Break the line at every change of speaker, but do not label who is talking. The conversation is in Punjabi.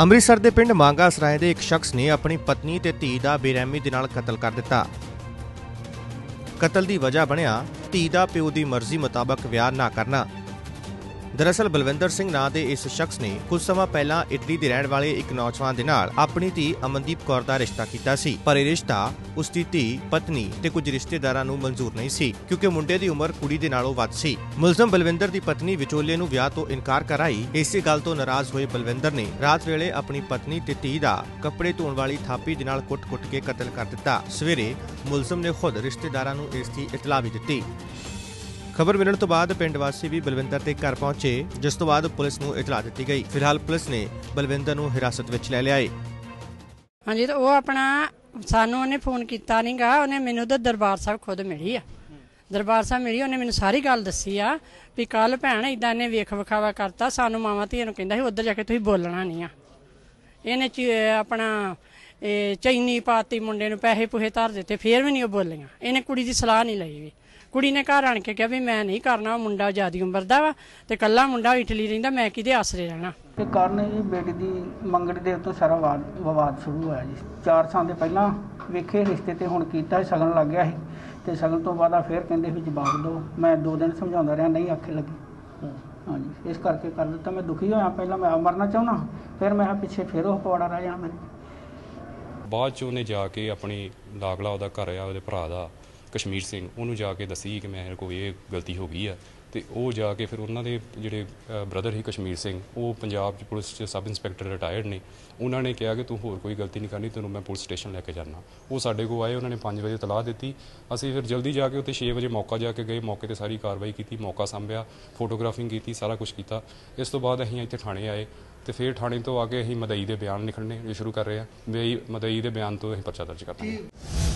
ਅੰਮ੍ਰਿਤਸਰ ਦੇ ਪਿੰਡ ਮਾਂਗਾ ਸਰਾਏ ਦੇ ਇੱਕ ਸ਼ਖਸ ਨੇ ਆਪਣੀ ਪਤਨੀ ਤੇ ਧੀ ਦਾ ਬੇਰਹਿਮੀ ਦੇ ਨਾਲ ਕਤਲ ਕਰ ਦਿੱਤਾ। ਕਤਲ ਦੀ ਵਜ੍ਹਾ ਬਣਿਆ ਧੀ ਦਾ ਪਿਓ ਦੀ ਮਰਜ਼ੀ ਮੁਤਾਬਕ ਵਿਆਹ ਨਾ ਕਰਨਾ। ਦਰਅਸਲ ਬਲਵਿੰਦਰ ਸਿੰਘ ਨਾਂ ਦੇ ਇਸ ਸ਼ਖਸ ਨੇ ਕੁਝ ਸਮਾਂ ਪਹਿਲਾਂ ਇਟਲੀ ਦੇ ਰਹਿਣ ਵਾਲੇ ਇੱਕ ਨੌਜਵਾਨ ਦੇ ਨਾਲ ਆਪਣੀ ਧੀ ਅਮਨਦੀਪ ਕੌਰ ਦਾ ਰਿਸ਼ਤਾ ਕੀਤਾ ਸੀ, ਪਰ ਇਹ ਰਿਸ਼ਤਾ ਉਸ ਦੀ ਧੀ, ਪਤਨੀ ਤੇ ਕੁਝ ਰਿਸ਼ਤੇਦਾਰਾਂ ਨੂੰ ਮਨਜ਼ੂਰ ਨਹੀਂ ਸੀ, ਕਿਉਂਕਿ ਮੁੰਡੇ ਦੀ ਉਮਰ ਕੁੜੀ ਦੇ ਨਾਲੋਂ ਵੱਧ ਸੀ। ਮੁਲਜ਼ਮ ਬਲਵਿੰਦਰ ਦੀ ਪਤਨੀ ਵਿਚੋਲੇ ਨੂੰ ਵਿਆਹ ਤੋਂ ਇਨਕਾਰ ਕਰਾਈ। ਇਸੇ ਗੱਲ ਤੋਂ ਨਾਰਾਜ਼ ਹੋਏ ਬਲਵਿੰਦਰ ਨੇ ਰਾਤ ਵੇਲੇ ਆਪਣੀ ਪਤਨੀ ਤੇ ਧੀ ਦਾ ਕੱਪੜੇ ਧੋਣ ਵਾਲੀ ਥਾਪੀ ਦੇ ਨਾਲ ਕੁੱਟ-ਕੁੱਟ ਕੇ ਕਤਲ ਕਰ ਦਿੱਤਾ। ਸਵੇਰੇ ਮੁਲਜ਼ਮ ਨੇ ਖੁਦ ਰਿਸ਼ਤੇਦਾਰਾਂ ਨੂੰ ਇਸ ਦੀ ਇਤਲਾਹ ਵੀ ਦਿੱਤੀ। ਖਬਰ ਮਿਲਣ ਤੋਂ ਬਾਅਦ ਪਿੰਡ ਵਾਸੀ ਵੀ ਬਲਵਿੰਦਰ ਦੇ ਘਰ ਪਹੁੰਚੇ, ਜਿਸ ਤੋਂ ਬਾਅਦ ਪੁਲਿਸ ਨੂੰ ਇਤਲਾਹ ਦਿੱਤੀ ਗਈ। ਫਿਲਹਾਲ ਪੁਲਿਸ ਨੇ ਬਲਵਿੰਦਰ ਨੂੰ ਹਿਰਾਸਤ ਵਿੱਚ ਲੈ ਲਿਆ ਹੈ
ਹਾਂਜੀ, ਤੇ ਉਹ ਆਪਣਾ, ਸਾਨੂੰ ਉਹਨੇ ਫੋਨ ਕੀਤਾ ਨਹੀਂਗਾ ਉਹਨੇ ਮੈਨੂੰ ਤਾਂ ਦਰਬਾਰ ਸਾਹਿਬ ਖੁਦ ਮਿਲੀ ਆ। ਦਰਬਾਰ ਸਾਹਿਬ ਮਿਲੀ, ਉਹਨੇ ਮੈਨੂੰ ਸਾਰੀ ਗੱਲ ਦੱਸੀ ਆ ਵੀ ਕੱਲ ਭੈਣ ਇਦਾਂ ਨੇ ਵੇਖ ਵਿਖਾਵਾ ਕਰਤਾ, ਸਾਨੂੰ ਮਾਵਾਂ ਧੀਆਂ ਨੂੰ ਕਹਿੰਦਾ ਸੀ, ਉੱਧਰ ਜਾ ਕੇ ਤੁਸੀਂ ਬੋਲਣਾ ਨਹੀਂ ਆ। ਇਹਨੇ ਆਪਣਾ, ਇਹ ਚੈਨੀ ਪਾਤੀ ਮੁੰਡੇ ਨੂੰ ਪੈਸੇ ਪੁਹੇ ਧਰ ਦਿੱਤੇ, ਫੇਰ ਵੀ ਨਹੀਂ ਉਹ ਬੋਲੀਆਂ। ਇਹਨੇ ਕੁੜੀ ਦੀ ਸਲਾਹ ਨਹੀਂ ਲਈ ਵੀ। ਕੁੜੀ ਨੇ ਘਰ ਆਣ ਕੇ ਕਿਹਾ ਵੀ ਮੈਂ ਨਹੀਂ ਕਰਨਾ ਉਹ ਮੁੰਡਾ ਜਿਆਦੀ ਉਮਰ ਦਾ ਵਾ ਤੇ ਕੱਲਾ ਮੁੰਡਾ ਇਟਲੀ ਰਹਿੰਦਾ ਮੈਂ ਕਿਹਦੇ ਆਸਰੇ ਰਹਿਣਾ?
ਤੇ ਕਾਰਨ ਜੀ ਬੇਟੀ ਦੀ ਮੰਗਣੀ ਦੇ ਉੱਤੇ ਸਾਰਾ ਵਾਦ ਵਿਵਾਦ ਸ਼ੁਰੂ ਹੋਇਆ ਜੀ। 4 ਸਾਲ ਦੇ ਪਹਿਲਾਂ ਵੇਖੇ ਰਿਸ਼ਤੇ ਤੇ ਹੁਣ ਕੀਤਾ ਸ਼ਗਨ ਲੱਗ ਗਿਆ ਸੀ। ਤੇ ਸ਼ਗਨ ਤੋਂ ਬਾਅਦ ਆ ਫੇਰ ਕਹਿੰਦੇ ਵੀ ਜਵਾਬ ਦਿਓ। ਮੈਂ ਦੋ ਦਿਨ ਸਮਝਾਉਂਦਾ ਰਿਹਾ ਨਹੀਂ ਆਖੇ ਲੱਗੀ। ਹਾਂਜੀ ਇਸ ਕਰਕੇ ਕਰ ਦਿੱਤਾ। ਮੈਂ ਦੁਖੀ ਹੋਇਆ ਪਹਿਲਾਂ ਮੈਂ ਮਰਨਾ ਚਾਹੁੰਦਾ ਫਿਰ ਮੈਂ ਪਿੱਛੇ ਫੇਰ ਉਹ ਪਵਾੜਾ ਰਹਿ ਜਾਣਾ ਮੇਰੇ।
ਬਾਅਦ ਚ ਉਹਨੇ ਜਾ ਕੇ ਆਪਣੀ ਲਾਗਲਾ ਉਹਦਾ ਘਰ ਆ ਉਹਦੇ ਭਰਾ ਦਾ। ਕਸ਼ਮੀਰ ਸਿੰਘ ਉਹਨੂੰ ਜਾ ਕੇ ਦੱਸੀ ਕਿ ਮੇਰੇ ਕੋਲ ਇਹ ਗਲਤੀ ਹੋ ਗਈ ਆ। ਤੇ ਉਹ ਜਾ ਕੇ ਫਿਰ ਉਹਨਾਂ ਦੇ ਜਿਹੜੇ ਬ੍ਰਦਰ ਸੀ ਕਸ਼ਮੀਰ ਸਿੰਘ ਉਹ ਪੰਜਾਬ ਚ ਪੁਲਿਸ ਚ ਸਬ ਇੰਸਪੈਕਟਰ ਰਿਟਾਇਰਡ ਨੇ। ਉਹਨਾਂ ਨੇ ਕਿਹਾ ਕਿ ਤੂੰ ਹੋਰ ਕੋਈ ਗਲਤੀ ਨਹੀਂ ਕਰਨੀ ਤੈਨੂੰ ਮੈਂ ਪੁਲਿਸ ਸਟੇਸ਼ਨ ਲੈ ਕੇ ਜਾਣਾ ਉਹ ਸਾਡੇ ਕੋਲ ਆਏ ਉਹਨਾਂ ਨੇ 5 ਵਜੇ ਤਲਾਹ ਦਿੱਤੀ। ਅਸੀਂ ਫਿਰ ਜਲਦੀ ਜਾ ਕੇ ਉੱਥੇ 6 ਵਜੇ ਮੌਕਾ ਜਾ ਕੇ ਗਏ ਮੌਕੇ ਤੇ ਸਾਰੀ ਕਾਰਵਾਈ ਕੀਤੀ ਮੌਕਾ ਸੰਭਿਆ ਫੋਟੋਗ੍ਰਾਫਿੰਗ ਕੀਤੀ ਸਾਰਾ ਕੁਝ ਕੀਤਾ। ਇਸ ਤੋਂ ਬਾਅਦ ਅਸੀਂ ਇੱਥੇ ਥਾਣੇ ਆਏ ਤੇ ਫਿਰ ਥਾਣੇ ਤੋਂ ਆ ਕੇ ਅਸੀਂ ਮਦਈ ਦੇ ਬਿਆਨ ਲਿਖਣੇ ਸ਼ੁਰੂ ਕਰ ਰਹੇ ਹਾਂ ਵੀ ਮਦਈ ਦੇ ਬਿਆਨ ਤੋਂ ਅਸੀਂ ਪਰਚਾ ਦਰਜ ਕਰਨਾ ਹੈ